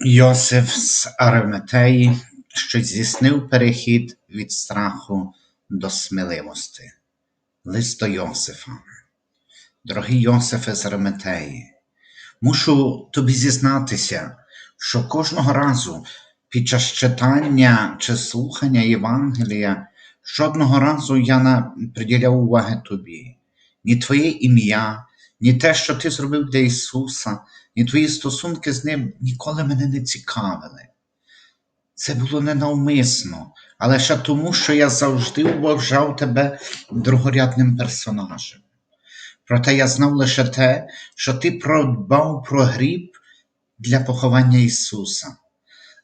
Йосиф з Ариматеї, що здійснив перехід від страху до сміливості. Лист до Йосифа. Дорогий Йосифе з Ариматеї, мушу тобі зізнатися, що кожного разу під час читання чи слухання Євангелія жодного разу я не приділяв уваги тобі, ні твоє ім'я, ні те, що ти зробив для Ісуса, ні твої стосунки з Ним ніколи мене не цікавили. Це було ненавмисно, але ще тому, що я завжди вважав тебе другорядним персонажем. Проте я знав лише те, що ти продбав про гріб для поховання Ісуса.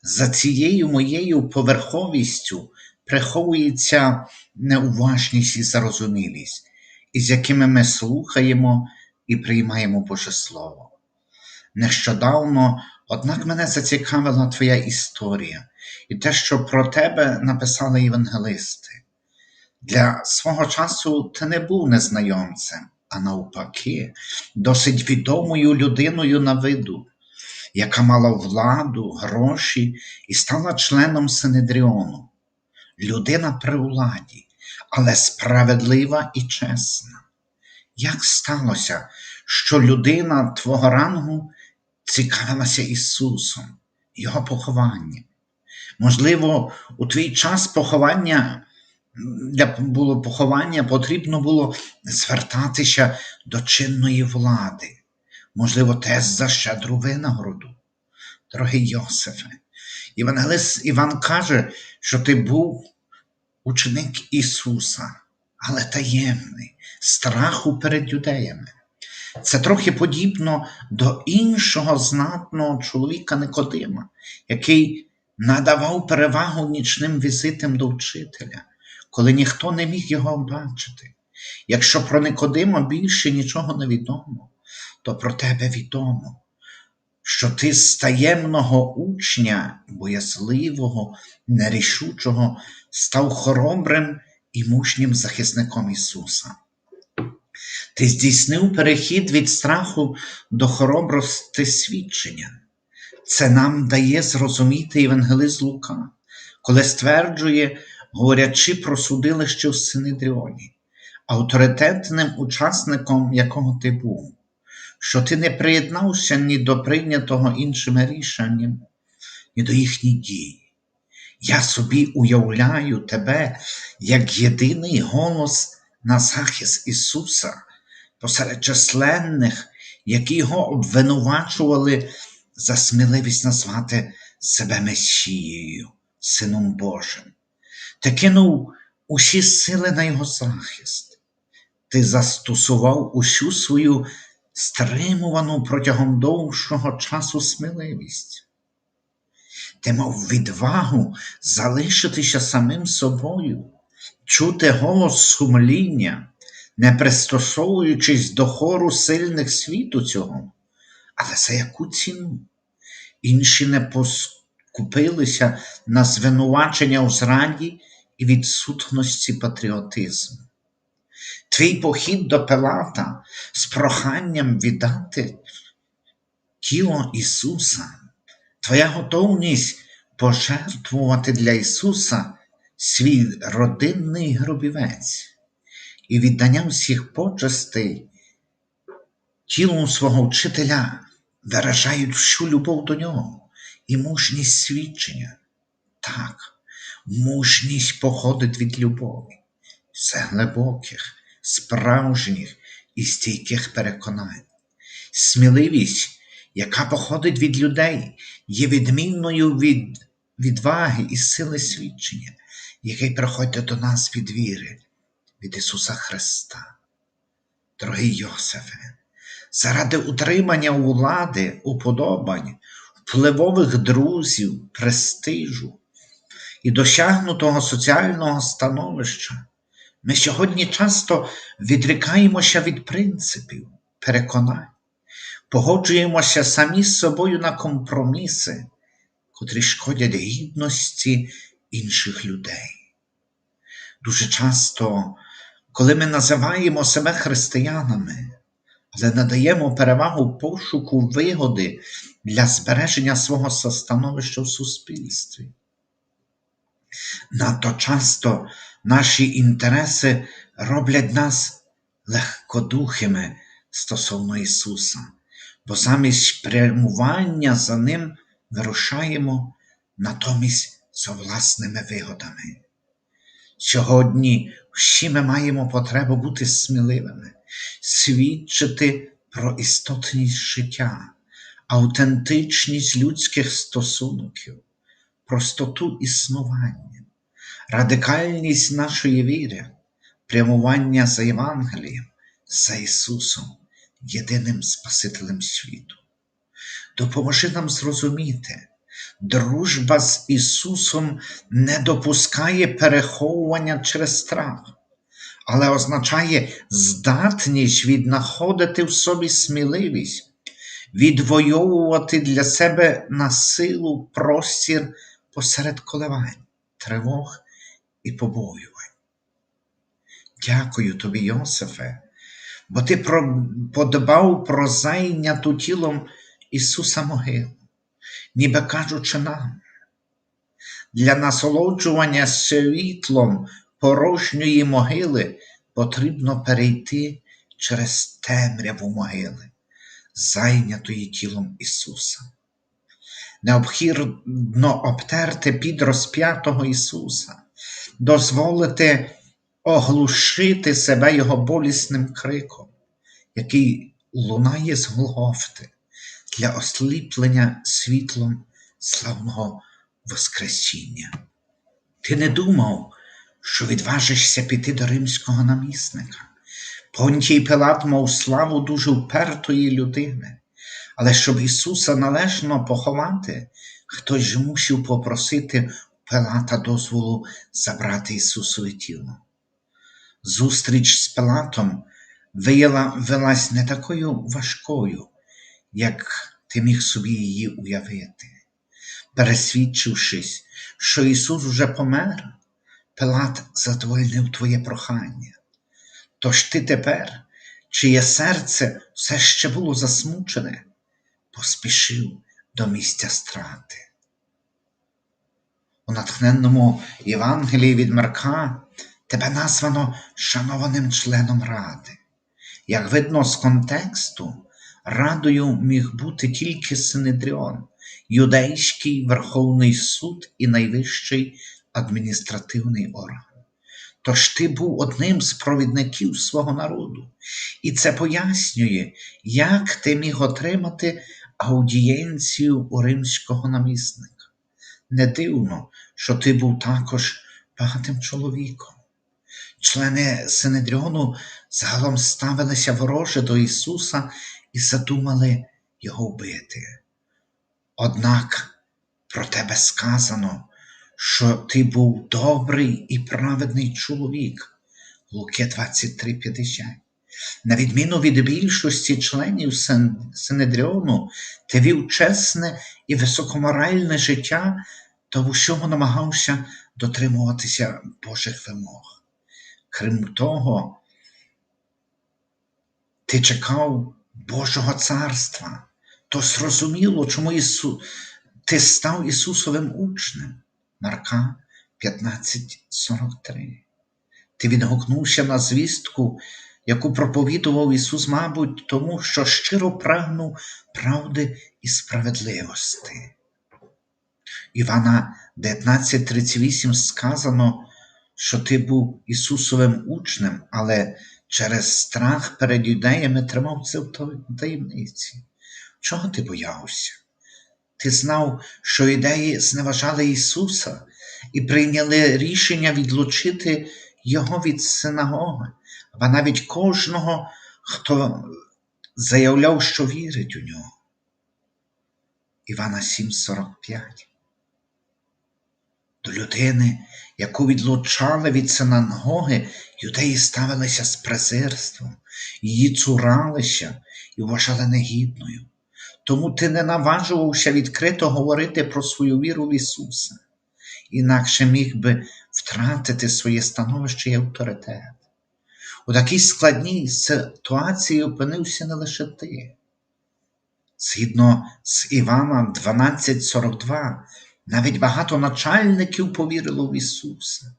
За цією моєю поверховістю приховується неуважність і зарозумілість, із якими ми слухаємо і приймаємо Боже Слово. Нещодавно, однак, мене зацікавила твоя історія і те, що про тебе написали євангелисти. Для свого часу ти не був незнайомцем, а навпаки, досить відомою людиною на виду, яка мала владу, гроші і стала членом Синедріону. Людина при владі, але справедлива і чесна. Як сталося, що людина твого рангу цікавилася Ісусом, Його похованням? Можливо, у твій час поховання для було поховання потрібно було звертатися до чинної влади, можливо, теж за щедру винагороду. Дорогий Йосифе, Євангелист Іван каже, що ти був ученик Ісуса, але таємний, страху перед юдеями. Це трохи подібно до іншого знатного чоловіка Никодима, який надавав перевагу нічним візитам до вчителя, коли ніхто не міг його бачити. Якщо про Никодима більше нічого не відомо, то про тебе відомо, що ти з таємного учня, боязливого, нерішучого, став хоробрим і мужнім захисником Ісуса. Ти здійснив перехід від страху до хоробрости свідчення. Це нам дає зрозуміти Євангелист Лука, коли стверджує, говорячи про судилище в Синедріоні, авторитетним учасником якого ти був, що ти не приєднався ні до прийнятого іншими рішенням, ні до їхніх дій. Я собі уявляю тебе як єдиний голос на захист Ісуса посеред численних, які його обвинувачували за сміливість назвати себе Месією, Сином Божим. Ти кинув усі сили на його захист. Ти застосував усю свою стримувану протягом довшого часу сміливість. Ти мав відвагу залишитися самим собою, чути голос сумління, не пристосовуючись до хору сильних світу цього. Але за яку ціну? Інші не поскупилися на звинувачення у зраді і відсутності патріотизму. Твій похід до Пилата з проханням віддати тіло Ісуса, твоя готовність пожертвувати для Ісуса свій родинний гробівець і віддання всіх почестей тілом свого вчителя виражають всю любов до нього і мужність свідчення. Так, мужність походить від любові, це глибоких, справжніх і стійких переконань. Сміливість, яка походить від людей, є відмінною від відваги і сили свідчення, який приходить до нас від віри, від Ісуса Христа. Дорогий Йосифе, заради утримання влади, уподобань, впливових друзів, престижу і досягнутого соціального становища, ми сьогодні часто відрікаємося від принципів, переконань, погоджуємося самі з собою на компроміси, котрі шкодять гідності інших людей. Дуже часто, коли ми називаємо себе християнами, але надаємо перевагу пошуку вигоди для збереження свого становища в суспільстві. Надто часто наші інтереси роблять нас легкодухими стосовно Ісуса, бо замість прямування за Ним вирушаємо натомість за власними вигодами. Сьогодні всі ми маємо потребу бути сміливими, свідчити про істотність життя, аутентичність людських стосунків, простоту існування, радикальність нашої віри, прямування за Євангелієм, за Ісусом, єдиним Спасителем світу. Допоможи нам зрозуміти, дружба з Ісусом не допускає переховування через страх, але означає здатність віднаходити в собі сміливість, відвоювати для себе на силу простір посеред коливань, тривог і побоювань. Дякую тобі, Йосифе, бо ти подбав про зайняту тілом Ісуса могилу, ніби кажучи нам, для насолоджування світлом порожньої могили потрібно перейти через темряву могили, зайнятої тілом Ісуса. Необхідно обтерти під розп'ятого Ісуса, дозволити оглушити себе Його болісним криком, який лунає з Голгофти для осліплення світлом славного Воскресіння. Ти не думав, що відважишся піти до римського намісника. Понтій Пилат мав славу дуже впертої людини, але щоб Ісуса належно поховати, хтось же мусив попросити Пилата дозволу забрати Ісусове тіло. Зустріч з Пилатом вияла, велась не такою важкою, як ти міг собі її уявити. Пересвідчившись, що Ісус вже помер, Пилат задовольнив твоє прохання. Тож ти тепер, чиє серце все ще було засмучене, поспішив до місця страти. У натхненному Євангелії від Марка тебе названо шанованим членом ради. Як видно з контексту, радою міг бути тільки Синедріон, юдейський Верховний суд і найвищий адміністративний орган. Тож ти був одним з провідників свого народу, і це пояснює, як ти міг отримати аудієнцію у римського намісника. Не дивно, що ти був також багатим чоловіком. Члени Синедріону загалом ставилися вороже до Ісуса і задумали його вбити. Однак про тебе сказано, що ти був добрий і праведний чоловік. Луки 23:50. На відміну від більшості членів Син- Синедріону, ти вів чесне і високоморальне життя та в усьому намагався дотримуватися Божих вимог. Крім того, ти чекав Божого царства, то зрозуміло, чому Ісу... ти став Ісусовим учнем. Марка 15:43. Ти відгукнувся на звістку, яку проповідував Ісус, мабуть, тому що щиро прагнув правди і справедливості. Івана 19:38 сказано, що ти був Ісусовим учнем, але через страх перед юдеями тримав це в таємниці. Чого ти боявся? Ти знав, що ідеї зневажали Ісуса і прийняли рішення відлучити Його від синагоги, або навіть кожного, хто заявляв, що вірить у нього. Івана 7:45 До людини, яку відлучали від синагоги, юдеї ставилися з презирством, її цуралися і вважали негідною. Тому ти не наважувався відкрито говорити про свою віру в Ісуса, інакше міг би втратити своє становище і авторитет. У такій складній ситуації опинився не лише ти. Згідно з Івана 12.42, навіть багато начальників повірило в Ісуса,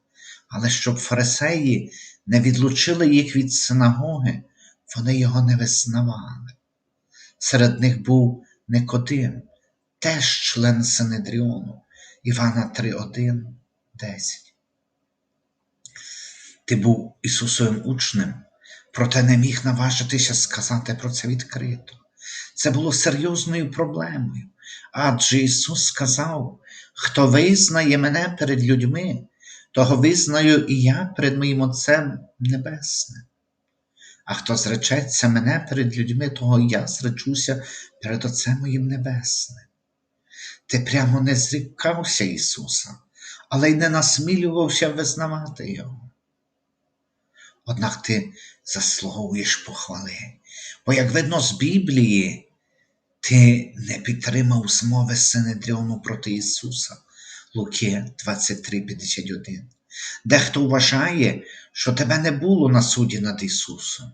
але щоб фарисеї не відлучили їх від синагоги, вони його не визнавали. Серед них був Никодим, теж член Синедріону, Івана 3.1, 10. Ти був Ісусовим учнем, проте не міг наважитися сказати про це відкрито. Це було серйозною проблемою, адже Ісус сказав: хто визнає мене перед людьми, того визнаю і я перед моїм Отцем Небесним. А хто зречеться мене перед людьми, того я зречуся перед Отцем моїм Небесним. Ти прямо не зрікався Ісуса, але й не насмілювався визнавати Його. Однак ти заслуговуєш похвали, бо, як видно з Біблії, ти не підтримав змови Синедріону проти Ісуса, Луки 23,51. Дехто вважає, що тебе не було на суді над Ісусом.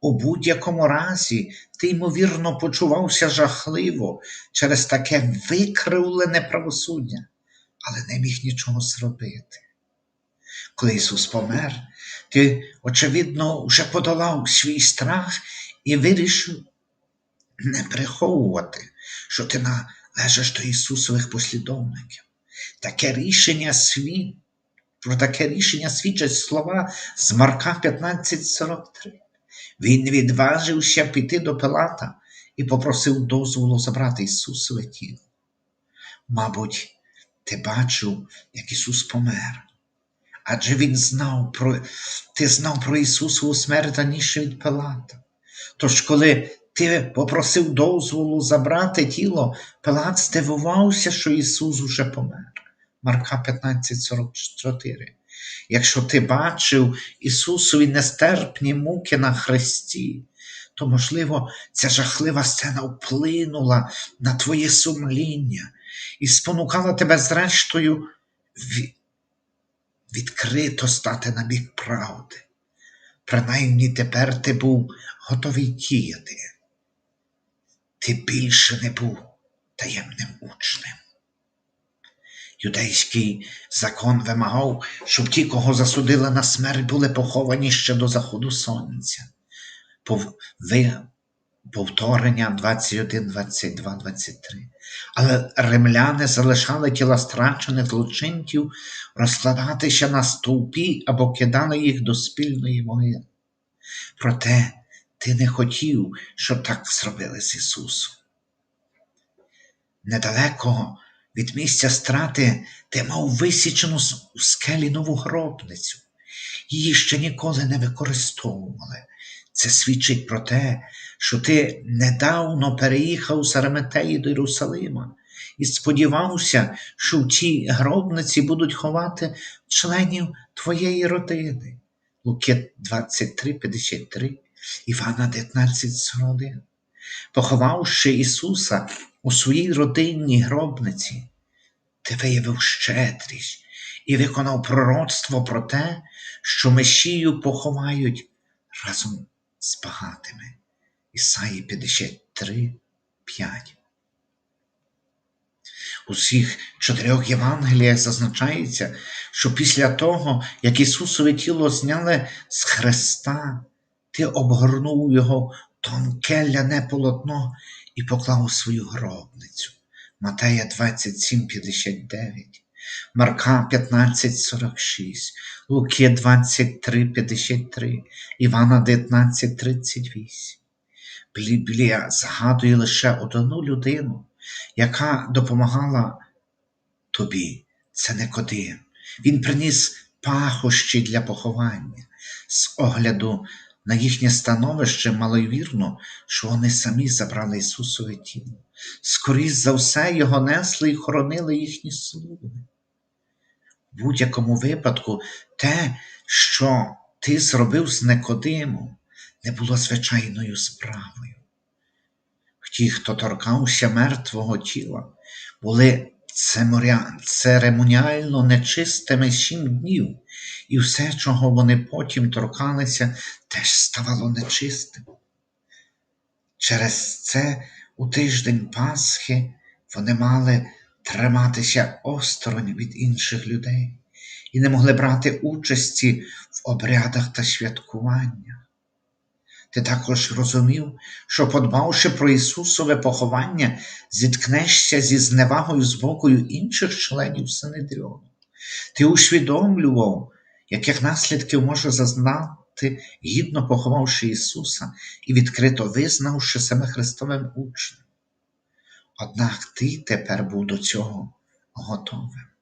У будь-якому разі ти, ймовірно, почувався жахливо через таке викривлене правосуддя, але не міг нічого зробити. Коли Ісус помер, ти, очевидно, вже подолав свій страх і вирішив не приховувати, що ти належиш до Ісусових послідовників. Таке рішення світ, про таке рішення свідчать слова з Марка 15:43. Він відважився піти до Пилата і попросив дозволу забрати Ісусове тіло. Мабуть, ти бачив, як Ісус помер. Адже Він знав про, ти знав про Ісусову смерть раніше від Пилата. Тож, коли ти попросив дозволу забрати тіло, Пилат здивувався, що Ісус уже помер. Марка 15,44. Якщо ти бачив Ісусові нестерпні муки на хресті, то, можливо, ця жахлива сцена вплинула на твоє сумління і спонукала тебе, зрештою, відкрито стати на бік правди. Принаймні тепер ти був готовий діяти. Ти більше не був таємним учнем. Юдейський закон вимагав, щоб ті, кого засудили на смерть, були поховані ще до заходу сонця. Повторення 21, 22, 23. Але римляни залишали тіла страчених злочинців розкладатися на стовпі або кидали їх до спільної могили. Проте ти не хотів, щоб так зробили з Ісусом. Недалеко від місця страти ти мав висічену у скелі нову гробницю. Її ще ніколи не використовували. Це свідчить про те, що ти недавно переїхав з Араметеї до Єрусалима і сподівався, що в цій гробниці будуть ховати членів твоєї родини. Луки 23,53, Івана 19,41. Поховавши Ісуса у своїй родинній гробниці, ти виявив щедрість і виконав пророцтво про те, що Месію поховають разом з багатими. Ісаї 53, 5. У всіх чотирьох Євангеліях зазначається, що після того, як Ісусове тіло зняли з хреста, ти обгорнув його тонке ляне полотно і поклав у свою гробницю. Матея 27, 59, Марка 15, 46, Луки 23, 53, Івана 19, 38. Біблія згадує лише одну людину, яка допомагала тобі. Це Никодим. Він приніс пахощі для поховання. З огляду на їхнє становище малойвірно, що вони самі забрали Ісусове тіло. Скоріше за все, його несли і хоронили їхні слуги. В будь-якому випадку, те, що ти зробив з Никодимом, не було звичайною справою. Ті, хто торкався мертвого тіла, були церемоніально нечистими сім днів, і все, чого вони потім торкалися, теж ставало нечистим. Через це у тиждень Пасхи вони мали триматися осторонь від інших людей і не могли брати участі в обрядах та святкуваннях. Ти також розумів, що, подбавши про Ісусове поховання, зіткнешся зі зневагою з боку інших членів Синедріону. Ти усвідомлював, яких наслідків може зазнати, гідно поховавши Ісуса і відкрито визнавши себе Христовим учнем. Однак ти тепер був до цього готовим.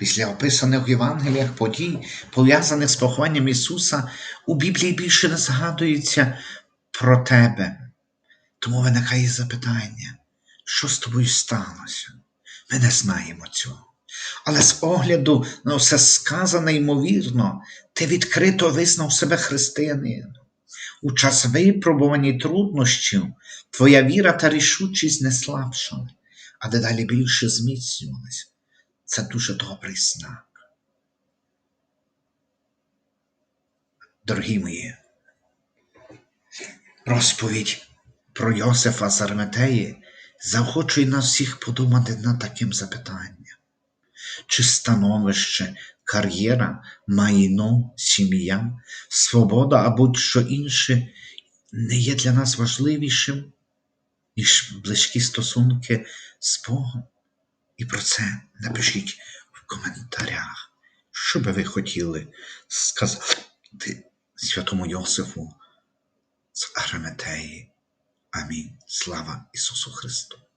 Після описаних в Євангеліях подій, пов'язаних з похованням Ісуса, у Біблії більше не згадується про тебе. Тому виникає запитання, що з тобою сталося? Ми не знаємо цього. Але з огляду на все сказане ймовірно, ти відкрито визнав себе християнином. У час випробувань і труднощів твоя віра та рішучість не слабшали, а дедалі більше зміцнювалися. Це дуже добрий знак. Дорогі мої, розповідь про Йосифа з Арметеї заохочує нас всіх подумати над таким запитанням. Чи становище, кар'єра, майно, сім'я, свобода або будь-що інше не є для нас важливішим, ніж близькі стосунки з Богом? І про це напишіть в коментарях, що би ви хотіли сказати святому Йосифу з Араметеї. Амінь. Слава Ісусу Христу!